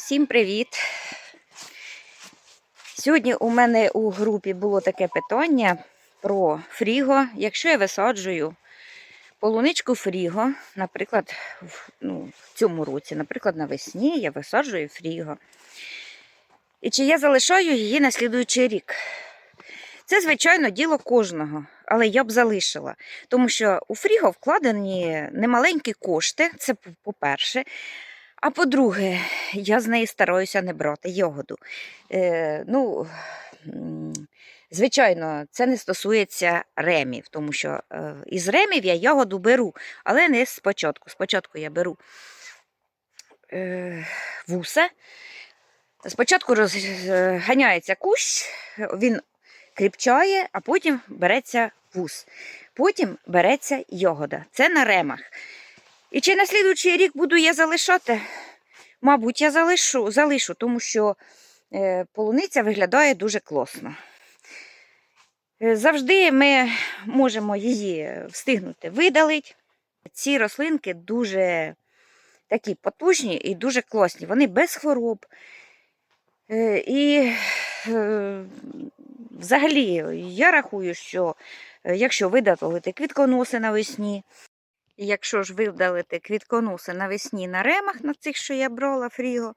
Всім привіт! Сьогодні у мене у групі було таке питання про фріго. Якщо я висаджую полуничку фріго, наприклад, в, ну, цьому році, наприклад, навесні я висаджую фріго. І чи я залишаю її на слідуючий рік? Це, звичайно, діло кожного, але я б залишила, тому що у фріго вкладені немаленькі кошти, це по-перше. А по-друге, я з неї стараюся не брати ягоду. Е, ну, звичайно, це не стосується ремів, тому що е, із ремів я ягоду беру, але не спочатку. Спочатку я беру е, вуса. Спочатку розганяється кущ, він кріпчає, а потім береться вус. Потім береться ягода. Це на ремах. І чи на слідуючий рік буду я залишати? Мабуть, я залишу, залишу тому що е, полуниця виглядає дуже класно. Е, Завжди ми можемо її встигнути видалити. Ці рослинки дуже такі потужні і дуже класні. Вони без хвороб. Е, І е, взагалі я рахую, що якщо видалити квітконоси навесні, Якщо ж видалити квітконоси навесні на ремах, на цих, що я брала фріго,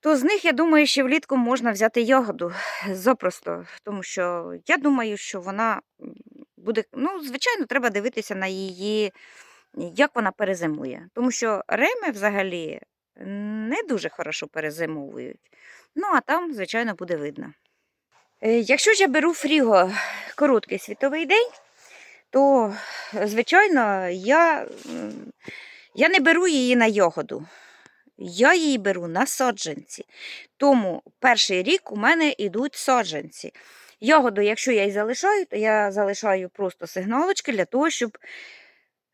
то з них, я думаю, ще влітку можна взяти ягоду запросто. Тому що я думаю, що вона буде, ну, звичайно, треба дивитися на її, як вона перезимує. Тому що реми взагалі не дуже хорошо перезимовують. Ну, а там, звичайно, буде видно. Е, Якщо ж я беру фріго короткий світовий день, то, звичайно, я, я не беру її на ягоду. Я її беру на саджанці. Тому перший рік у мене йдуть саджанці. Ягоду, якщо я її залишаю, то я залишаю просто сигналочки для того, щоб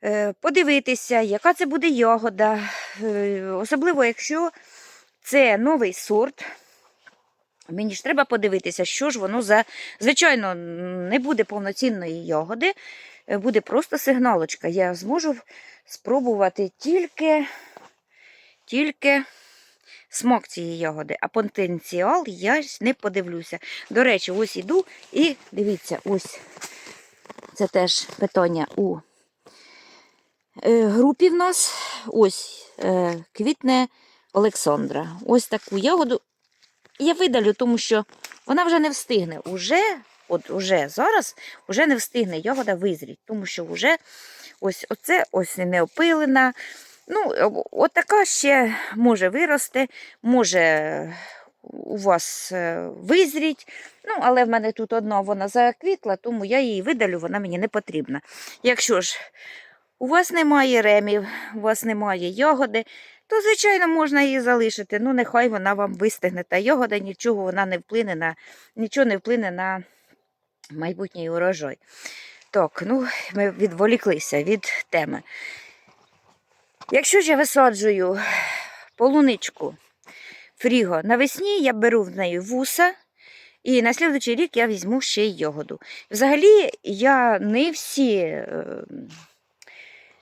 е, подивитися, яка це буде ягода. Е, особливо, якщо це новий сорт. Мені ж треба подивитися, що ж воно за. Звичайно, не буде повноцінної ягоди, е, буде просто сигналочка. Я зможу спробувати тільки, тільки смак цієї ягоди, а потенціал я не подивлюся. До речі, ось іду і дивіться, ось це теж питання у е, групі в нас. Ось е, квітне Олександра. Ось таку ягоду я видалю, тому що вона вже не встигне. Уже, от уже зараз вже не встигне ягода визріти, тому що вже ось оце ось не опилена. Ну, от така ще може вирости, може у вас е, визріть. Ну, але в мене тут одна вона заквітла, тому я її видалю, вона мені не потрібна. Якщо ж у вас немає ремів, у вас немає ягоди, то, звичайно, можна її залишити. Ну, нехай вона вам вистигне. Та ягода нічого вона не вплине на, нічого не вплине на майбутній урожай. Так, ну, ми відволіклися від теми. Якщо ж я висаджую полуничку фріго навесні, я беру в неї вуса. І на слідуючий рік я візьму ще й ягоду. Взагалі, я не всі е,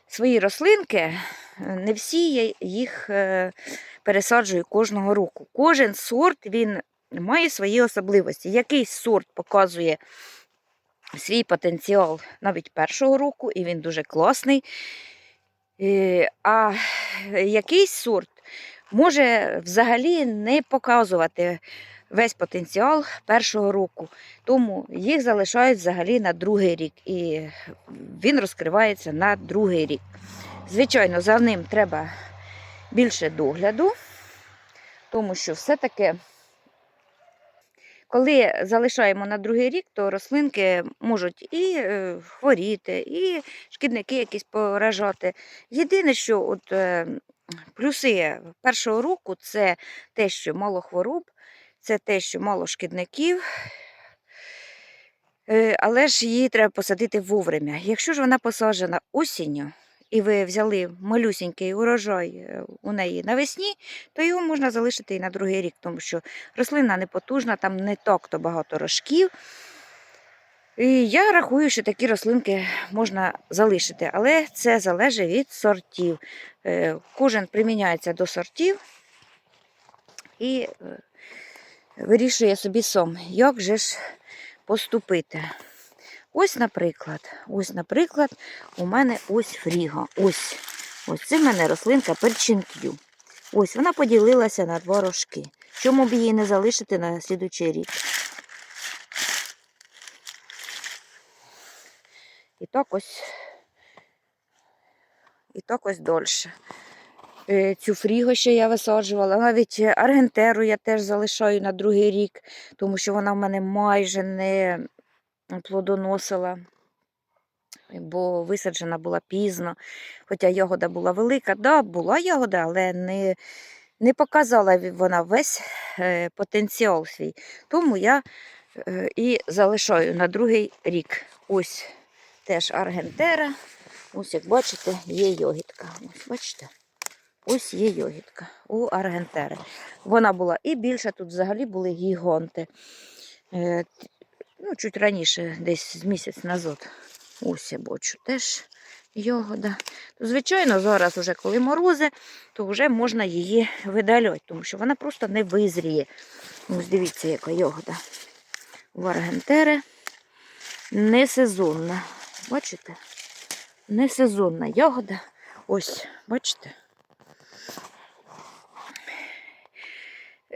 свої рослинки, не всі я їх е, пересаджую кожного року. Кожен сорт він має свої особливості. Якийсь сорт показує свій потенціал навіть першого року, і він дуже класний. Е, А якийсь сорт може взагалі не показувати весь потенціал першого року. Тому їх залишають взагалі на другий рік. І він розкривається на другий рік. Звичайно, за ним треба більше догляду, тому що все-таки, коли залишаємо на другий рік, то рослинки можуть і е, хворіти, і шкідники якісь поражати. Єдине, що от, е, плюси першого року це те, що мало хвороб, це те, що мало шкідників. Е, Але ж її треба посадити вовремя. Якщо ж вона посаджена осінню, і ви взяли малюсінький урожай е, у неї навесні, то його можна залишити і на другий рік, тому що рослина не потужна, там не так то багато рожків. І я рахую, що такі рослинки можна залишити, але це залежить від сортів. Е, Кожен приміняється до сортів. і е, вирішує собі сам, як же ж поступити. Ось, наприклад, ось, наприклад, у мене ось фріга. Ось. Ось це в мене рослинка перчинк'ю. Ось вона поділилася на два рожки. Чому б її не залишити на слідучий рік? І так ось, і так ось дольше. Е, Цю фрігу ще я висаджувала. Навіть аргентеру я теж залишаю на другий рік, тому що вона в мене майже не плодоносила, бо висаджена була пізно. Хоча ягода була велика. Да, була ягода, але не, не показала вона весь е, потенціал свій. Тому я е, і залишаю на другий рік. Ось теж аргентера. Ось, як бачите, є йогітка. Ось, бачите? Ось є йогітка у аргентери. Вона була і більша, тут взагалі були гігонти. Ну, чуть раніше, десь місяць назад. Ось я бачу теж йогода. Звичайно, зараз, уже коли морози, то вже можна її видаляти, тому що вона просто не визріє. Ось дивіться, яка йогода. У аргентери не сезонна. Бачите? Не сезонна ягода. Ось, бачите?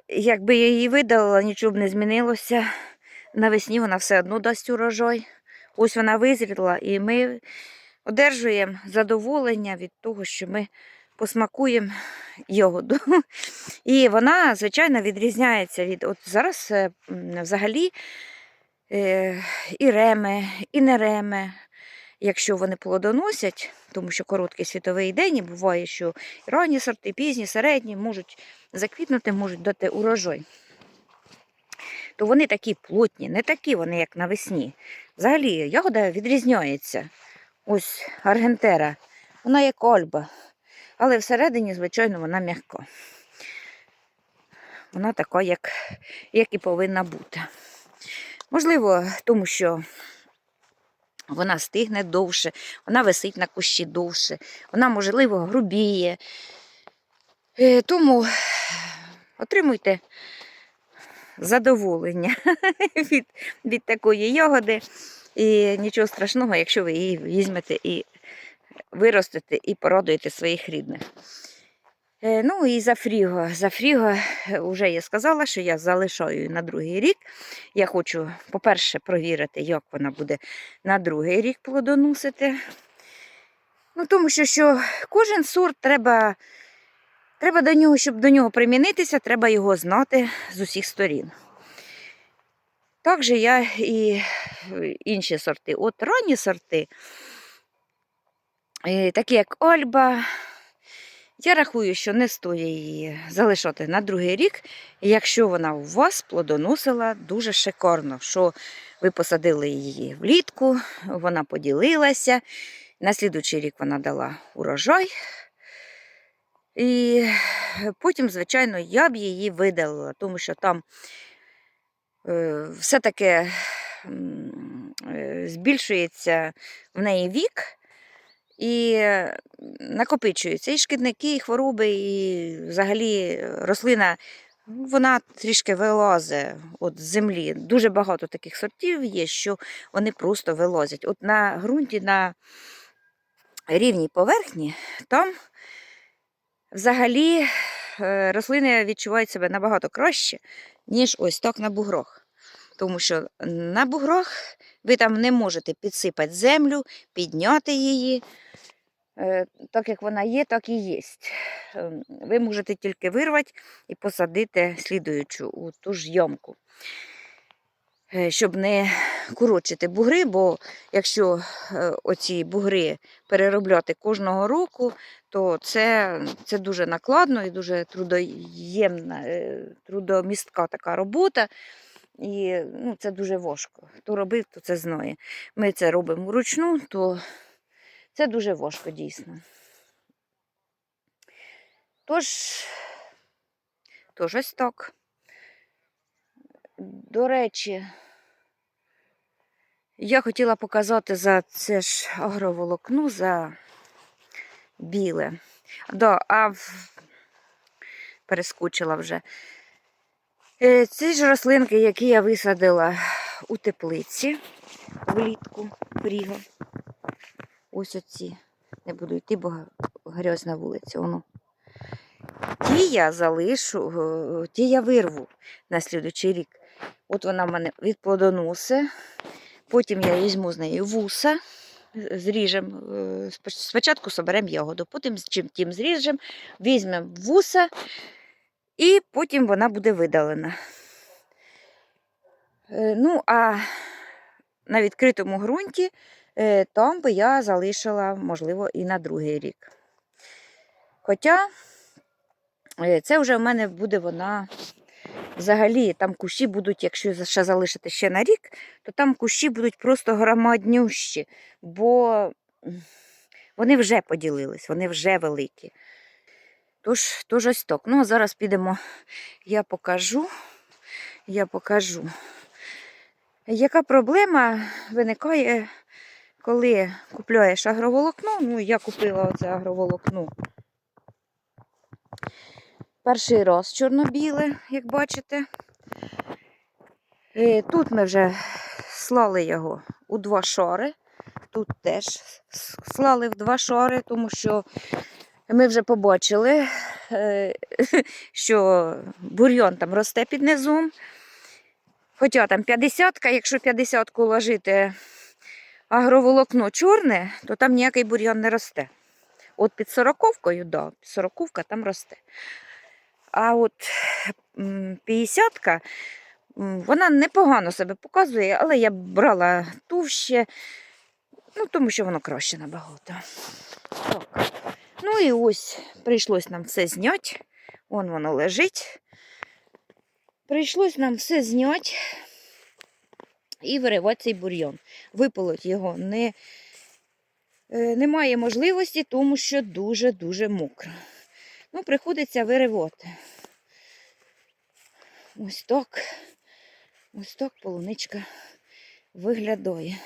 Якби я її видалила, нічого б не змінилося. Навесні вона все одно дасть урожай. Ось вона визріла, і ми одержуємо задоволення від того, що ми посмакуємо ягоду. І вона, звичайно, відрізняється від. От зараз е, взагалі е, і реми, і не реми, якщо вони плодоносять, тому що короткий світовий день, і буває, що і ранні сорти, і пізні, середні можуть заквітнути, можуть дати урожай. То вони такі плотні, не такі вони, як навесні. Взагалі, ягода відрізняється. Ось аргентера, вона як ольба, але всередині, звичайно, вона м'яка. Вона така, як, як і повинна бути. Можливо, тому що вона стигне довше, вона висить на кущі довше, вона, можливо, грубіє. Е, Тому отримуйте задоволення від, від такої ягоди. І нічого страшного, якщо ви її візьмете і виростете і порадуєте своїх рідних. Е, Ну і за фріго. За фріго вже я сказала, що я залишаю на другий рік. Я хочу, по-перше, провірити, як вона буде на другий рік плодоносити. Ну, тому що, що кожен сорт треба, треба до нього, щоб до нього примінитися, треба його знати з усіх сторін. Так же я і інші сорти. От ранні сорти, е, такі як Ольба, я рахую, що не стоїть її залишати на другий рік, якщо вона у вас плодоносила дуже шикарно, що ви посадили її влітку, вона поділилася. На слідуючий рік вона дала урожай. І потім, звичайно, я б її видалила, тому що там е, все-таки е, збільшується в неї вік і е, накопичуються і шкідники, і хвороби, і взагалі рослина. Вона трішки вилазить от з землі. Дуже багато таких сортів є, що вони просто вилазять. От на ґрунті, на рівній поверхні, там взагалі е, рослини відчувають себе набагато краще, ніж ось так на буграх. Тому що на буграх ви там не можете підсипати землю, підняти її. Е, Так як вона є, так і є. Ви можете тільки вирвати і посадити слідуючу у ту ж ямку. Е, Щоб не курочити бугри, бо якщо е, оці бугри переробляти кожного року, то це, це дуже накладно і дуже трудоємна, е, трудомістка така робота. І ну, це дуже важко. Хто робив, то це знає. Ми це робимо вручну, то це дуже важко дійсно. Тож, тож ось так. До речі, я хотіла показати за це ж агроволокно, за біле. Да, а в... перескочила вже. Е, Ці ж рослинки, які я висадила у теплиці влітку, пріго. Ось оці. Не буду йти, бо грязь на вулиці. Воно. Ті я залишу, е, ті я вирву на слідучий рік. От вона в мене відплодонусе. Потім я візьму з неї вуса, зріжемо. Спочатку соберемо ягоду, потім з тим зріжемо, візьмемо вуса і потім вона буде видалена. Е, Ну, а на відкритому ґрунті е, там би я залишила, можливо, і на другий рік. Хоча е, це вже в мене буде вона взагалі, там кущі будуть, якщо ще залишити ще на рік, то там кущі будуть просто громаднющі, бо вони вже поділились, вони вже великі. Тож, тож ось так. Ну, а зараз підемо, я покажу. Я покажу. Яка проблема виникає, коли купляєш агроволокно? Ну, я купила оце агроволокно. Перший раз чорно-біле, як бачите. Е, Тут ми вже слали його у два шари. Тут теж слали в два шари, тому що ми вже побачили, е, що бур'йон там росте під низом. Хоча там 50-ка, якщо 50-ку ложити агроволокно чорне, то там ніякий бур'ян не росте. От під сороковкою, да, сороковка там росте. А от 50 вона непогано себе показує, але я брала товще, ну, тому що воно краще набагато. Так. Ну і ось прийшлось нам все зняти. Вон воно лежить. Прийшлось нам все зняти і виривати цей бур'ян. Виполоть його не, е, немає можливості, тому що дуже-дуже мокро. Ну, приходиться виривати. Ось так. Ось так полуничка виглядає.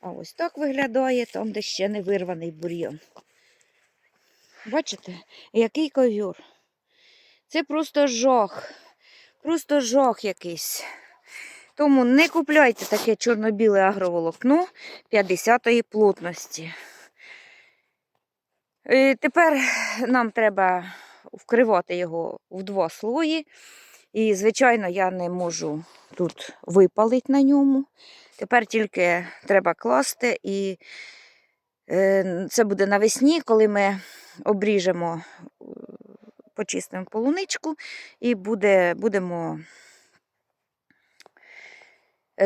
А ось так виглядає там, де ще не вирваний бур'ян. Бачите, який ковір? Це просто жах. Просто жах якийсь. Тому не купляйте таке чорно-біле агроволокно 50-ї плотності. Е, Тепер нам треба вкривати його в два слої. І, звичайно, я не можу тут випалити на ньому. Тепер тільки треба класти, і е, це буде навесні, коли ми обріжемо, е, почистимо полуничку і буде, будемо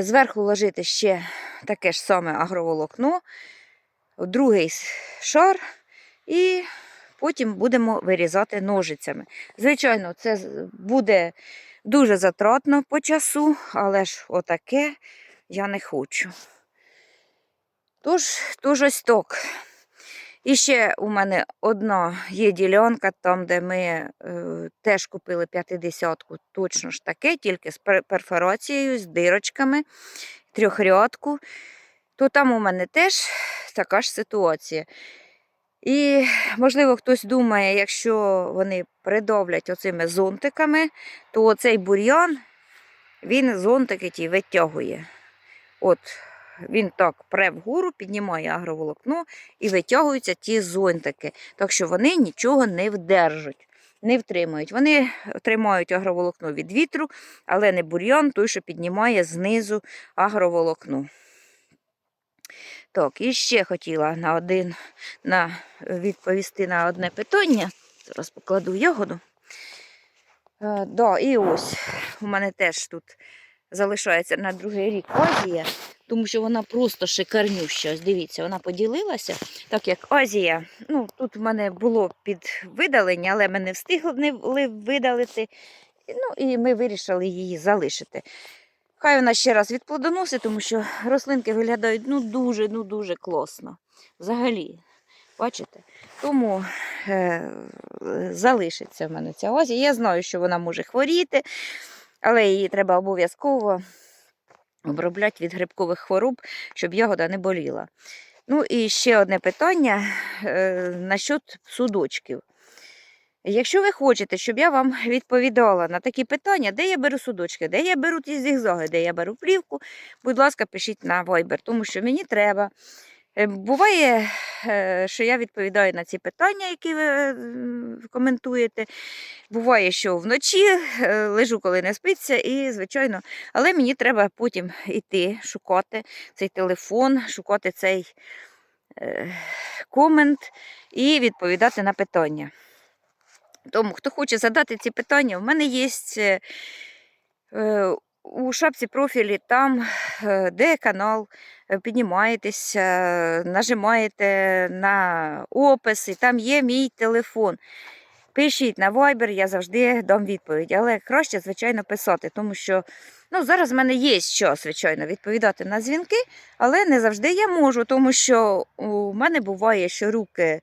зверху ложити ще таке ж саме агроволокно, другий шар, і потім будемо вирізати ножицями. Звичайно, це буде дуже затратно по часу, але ж отаке я не хочу. Тож, тож ось так. І ще у мене одна є ділянка, там, де ми е, теж купили 50-ку, точно ж таке, тільки з перфорацією, з дирочками, трьохрядку. То там у мене теж така ж ситуація. І, можливо, хтось думає, якщо вони придовлять оцими зонтиками, то цей бур'ян, він зонтики ті витягує. От він так пре вгору, піднімає агроволокно і витягуються ті зонтики. Так що вони нічого не вдержать, не втримують. Вони тримають агроволокно від вітру, але не бур'ян, той, що піднімає знизу агроволокно. Так, і ще хотіла на один на, відповісти на одне питання. Зараз покладу ягоду. Е, да, і ось у мене теж тут залишається на другий рік Азія, тому що вона просто шикарнюща. Ось дивіться, вона поділилася, так як Азія. Ну, тут в мене було під видалення, але ми не встигли видалити. Ну, і ми вирішили її залишити. Хай вона ще раз відплодоносить, тому що рослинки виглядають ну дуже, ну дуже класно. Взагалі, бачите? Тому е, залишиться в мене ця Азія. Я знаю, що вона може хворіти, але її треба обов'язково обробляти від грибкових хвороб, щоб ягода не боліла. Ну і ще одне питання е, насчет судочків. Якщо ви хочете, щоб я вам відповідала на такі питання, де я беру судочки, де я беру ті зігзаги, де я беру плівку, будь ласка, пишіть на Viber, тому що мені треба. Е, Буває, е, що я відповідаю на ці питання, які ви е, коментуєте. Буває, що вночі лежу, коли не спиться, і, звичайно, але мені треба потім йти шукати цей телефон, шукати цей комент і відповідати на питання. Тому, хто хоче задати ці питання, в мене є у шапці профілі там, е, де канал, е, піднімаєтесь, е, нажимаєте на опис, і там є мій телефон. Пишіть на Viber, я завжди дам відповідь. Але краще, звичайно, писати, тому що ну, зараз в мене є час, звичайно, відповідати на дзвінки, але не завжди я можу, тому що у мене буває, що руки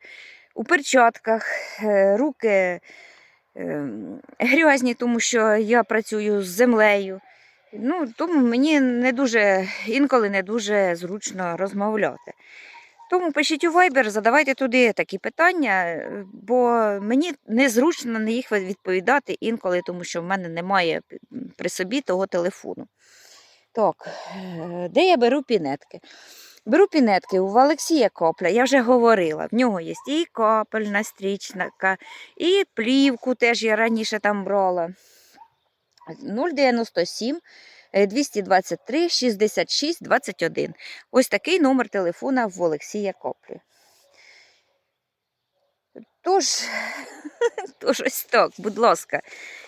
у перчатках, е, руки ем, грязні, тому що я працюю з землею. Ну, тому мені не дуже, інколи не дуже зручно розмовляти. Тому пишіть у Viber, задавайте туди такі питання, бо мені незручно на їх відповідати інколи, тому що в мене немає при собі того телефону. Так, е, де я беру пінетки? Беру пінетки у Олексія Копля, я вже говорила. В нього є і капельна стрічка, і плівку теж я раніше там брала. 097 е, 223 66 21. Ось такий номер телефона в Олексія Коплі. Тож, тож ось так, будь ласка.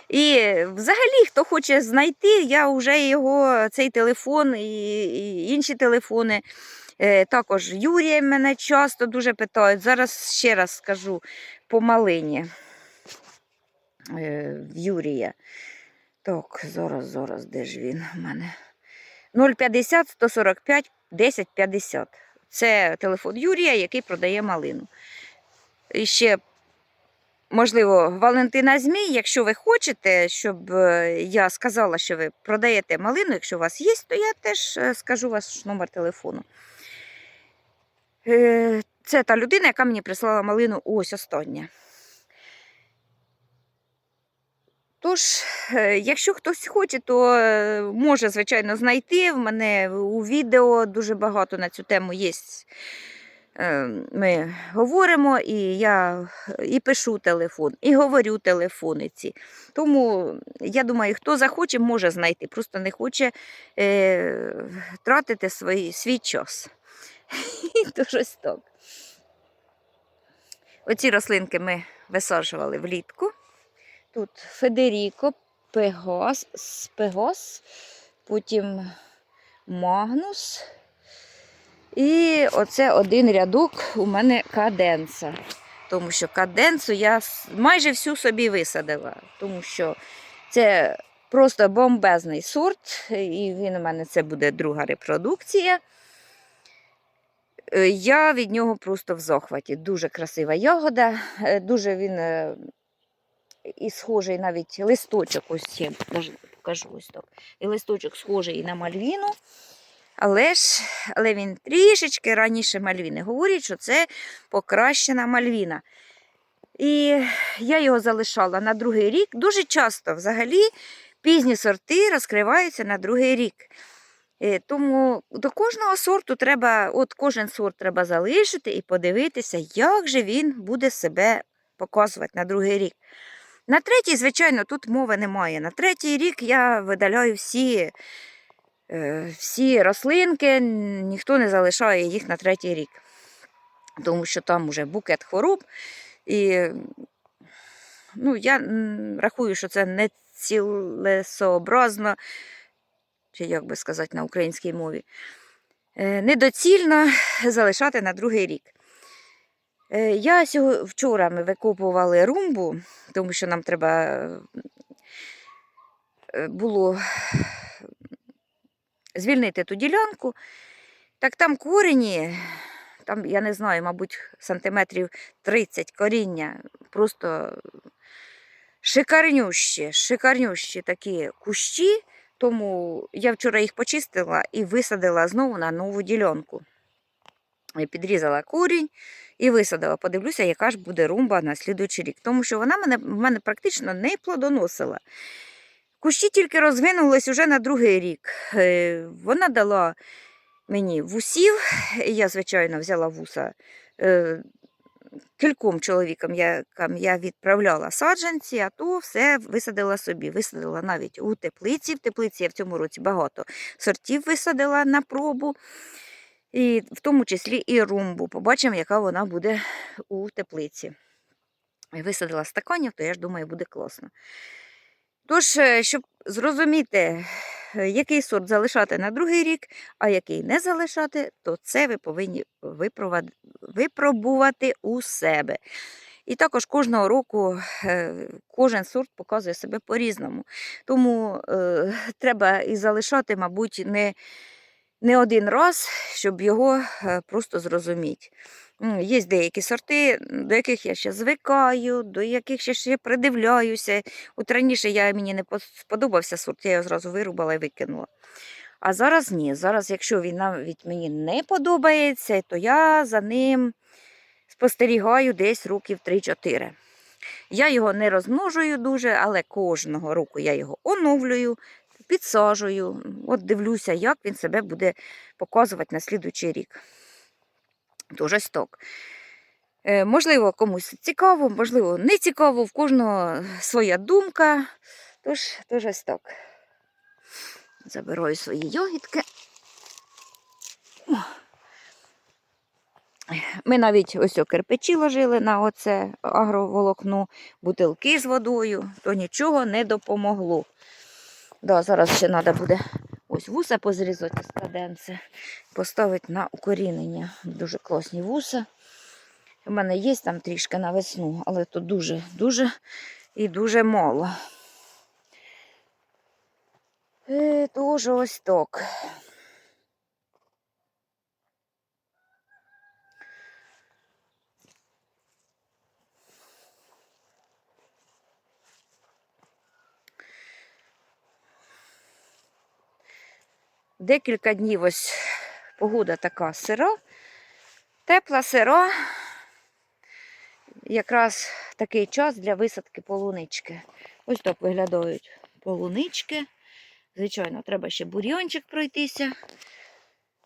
І взагалі, хто хоче знайти, я вже його, цей телефон і, і інші телефони. Е, також Юрія мене часто дуже питають. Зараз ще раз скажу по малині е, Юрія. Так, зараз, зараз, де ж він у мене? 050 145 1050. Це телефон Юрія, який продає малину. І ще, можливо, Валентина Змій, якщо ви хочете, щоб е, я сказала, що ви продаєте малину, якщо у вас є, то я теж е, скажу ваш номер телефону. Е, Це та людина, яка мені прислала малину ось остання. Тож, е, якщо хтось хоче, то е, може, звичайно, знайти. В мене у відео дуже багато на цю тему є. Е, Ми говоримо, і я і пишу телефон, і говорю телефони ці. Тому я думаю, хто захоче, може знайти. Просто не хоче е, тратити свій, свій час. То так. Оці рослинки ми висаджували влітку. Тут Федеріко, Пегас, Пегас, потім Магнус. І оце один рядок у мене каденса. Тому що каденсу я майже всю собі висадила, тому що це просто бомбезний сорт, і він у мене це буде друга репродукція. Е, Я від нього просто в захваті. Дуже красива ягода, е, дуже він е, і схожий навіть листочок, ось я покажу ось так. І листочок схожий і на мальвіну. Але ж але він трішечки раніше мальвіни. Говорять, що це покращена мальвіна. І я його залишала на другий рік. Дуже часто взагалі пізні сорти розкриваються на другий рік. Е, Тому до кожного сорту треба, от кожен сорт треба залишити і подивитися, як же він буде себе показувати на другий рік. На третій, звичайно, тут мови немає. На третій рік я видаляю всі, е, всі рослинки, ніхто не залишає їх на третій рік. Тому що там вже букет хвороб. І ну, я рахую, що це не цілесообразно, чи як би сказати на українській мові, е, недоцільно залишати на другий рік. Е, Я сього- вчора ми викопували румбу, тому що нам треба е, було звільнити ту ділянку. Так там корені, там, я не знаю, мабуть, сантиметрів 30 коріння, просто шикарнющі, шикарнющі такі кущі. Тому я вчора їх почистила і висадила знову на нову ділянку. Підрізала корінь і висадила. Подивлюся, яка ж буде румба на слідуючий рік. Тому що вона мене, в мене практично не плодоносила. Кущі тільки розвинулись уже на другий рік. Е, Вона дала мені вусів. Я, звичайно, взяла вуса. е, Кільком чоловікам я, я відправляла саджанці, а то все висадила собі. Висадила навіть у теплиці. В теплиці я в цьому році багато сортів висадила на пробу, і в тому числі і румбу. Побачимо, яка вона буде у теплиці. Висадила стаканів, то я ж думаю, буде класно. Тож, е, щоб зрозуміти, е, який сорт залишати на другий рік, а який не залишати, то це ви повинні випробувати, у себе. І також кожного року е, кожен сорт показує себе по-різному. Тому е, треба і залишати, мабуть, не, не один раз, щоб його е, просто зрозуміти. Є деякі сорти, до яких я ще звикаю, до яких я ще придивляюся. От раніше я, мені не сподобався сорт, я його зразу вирубала і викинула. А зараз ні. Зараз, якщо він навіть мені не подобається, то я за ним спостерігаю десь років 3-4. Я його не розмножую дуже, але кожного року я його оновлюю, підсаджую. От дивлюся, як він себе буде показувати на слідуючий рік. Ось так. Е, Можливо, комусь цікаво, можливо, не цікаво, в кожного своя думка. Тож, ось так. Забираю свої йогітки. Ми навіть ось кирпичі ложили на оце агроволокно, бутилки з водою, то нічого не допомогло. Да, зараз ще треба буде ось вуса позрізати з каденци, поставити на укорінення. Дуже класні вуса. У мене є там трішки на весну, але то дуже, дуже і дуже мало. Е, Тож ось так. Декілька днів ось погода така сира, тепла сира. Якраз такий час для висадки полунички. Ось так виглядають полунички. Звичайно, треба ще бур'йончик пройтися,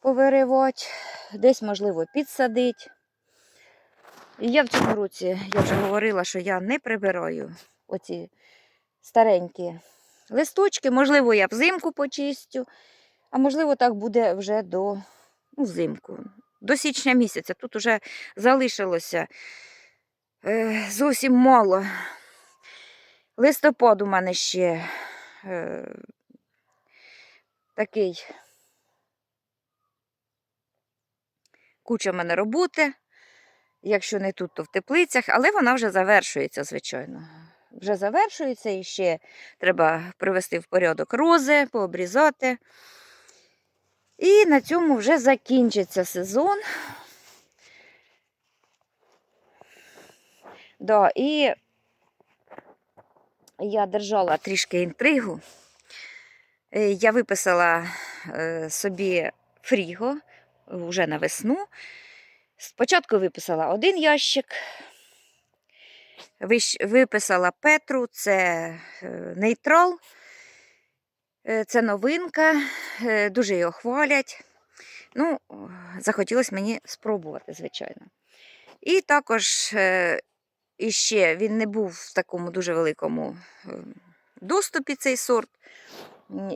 повиривати, десь, можливо, підсадити. І я в цьому році, я вже говорила, що я не прибираю оці старенькі листочки. Можливо, я взимку почистю, а можливо, так буде вже до ну, взимку, до січня місяця. Тут вже залишилося е, зовсім мало. Листопад у мене ще е, такий. Куча в мене роботи. Якщо не тут, то в теплицях, але вона вже завершується, звичайно. Вже завершується і ще треба привести в порядок рози, пообрізати. І на цьому вже закінчиться сезон. Да, і я держала трішки інтригу. Е, Я виписала е, собі фріго вже на весну. Спочатку виписала один ящик, виписала Петру, це е, нейтрал, це новинка, е, дуже його хвалять. Ну, захотілося мені спробувати, звичайно. І також е, іще він не був в такому дуже великому е, доступі цей сорт.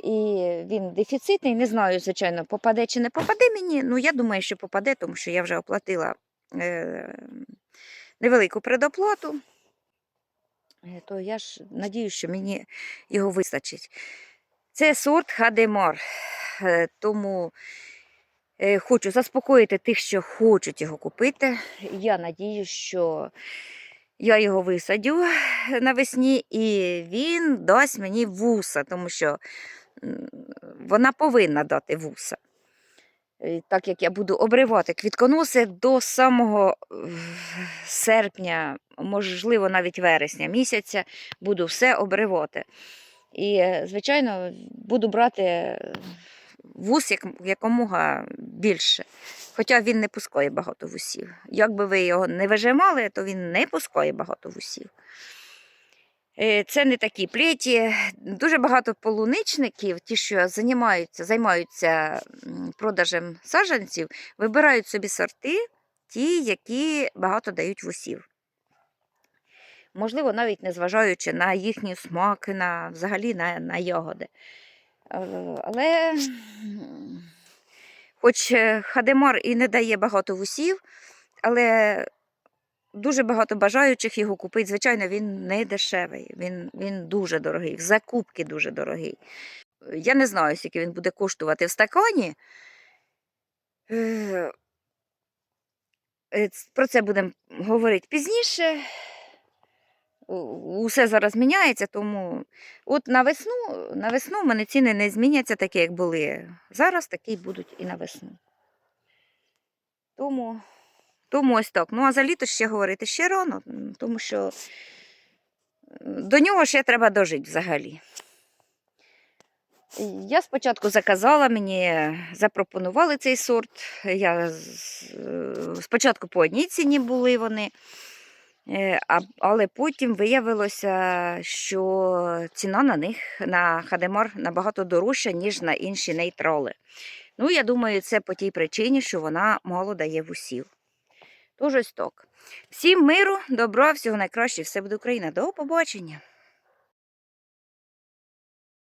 І він дефіцитний. Не знаю, звичайно, попаде чи не попаде мені. Ну, я думаю, що попаде, тому що я вже оплатила е, невелику предоплату. Е, То я ж надію, що мені його вистачить. Це сорт Хадемар. Тому е, хочу заспокоїти тих, що хочуть його купити. Я надію, що я його висадю навесні, і він дасть мені вуса, тому що вона повинна дати вуса. Так як я буду обривати квітконоси до самого серпня, можливо, навіть вересня місяця, буду все обривати. І, е, звичайно, буду брати е, вус як, якомога більше. Хоча він не пускає багато вусів. Якби ви його не вижимали, то він не пускає багато вусів. Е, Це не такі плеті. Дуже багато полуничників, ті, що займаються, займаються продажем саджанців, вибирають собі сорти, ті, які багато дають вусів. Можливо, навіть незважаючи на їхній смак, на, взагалі на, на ягоди. Е, Але, хоч е, Хадемар і не дає багато вусів, але дуже багато бажаючих його купити. Звичайно, він не дешевий, він, він дуже дорогий, в закупки дуже дорогий. Я не знаю, скільки він буде коштувати в стакані. Е, Про це будемо говорити пізніше. Усе зараз міняється, тому от на весну, на весну в мене ціни не зміняться такі, як були. Зараз такі будуть і на весну. Тому, тому ось так. Ну, а за літо ще говорити ще рано, тому що до нього ще треба дожити взагалі. Я спочатку заказала, мені запропонували цей сорт. Я е, спочатку по одній ціні були вони. Е, Але потім виявилося, що ціна на них на Хадемар набагато дорожча, ніж на інші нейтроли. Ну, я думаю, це по тій причині, що вона мало дає вусів. Тож ось так. Всім миру, добра, всього найкраще, все буде Україна. До побачення!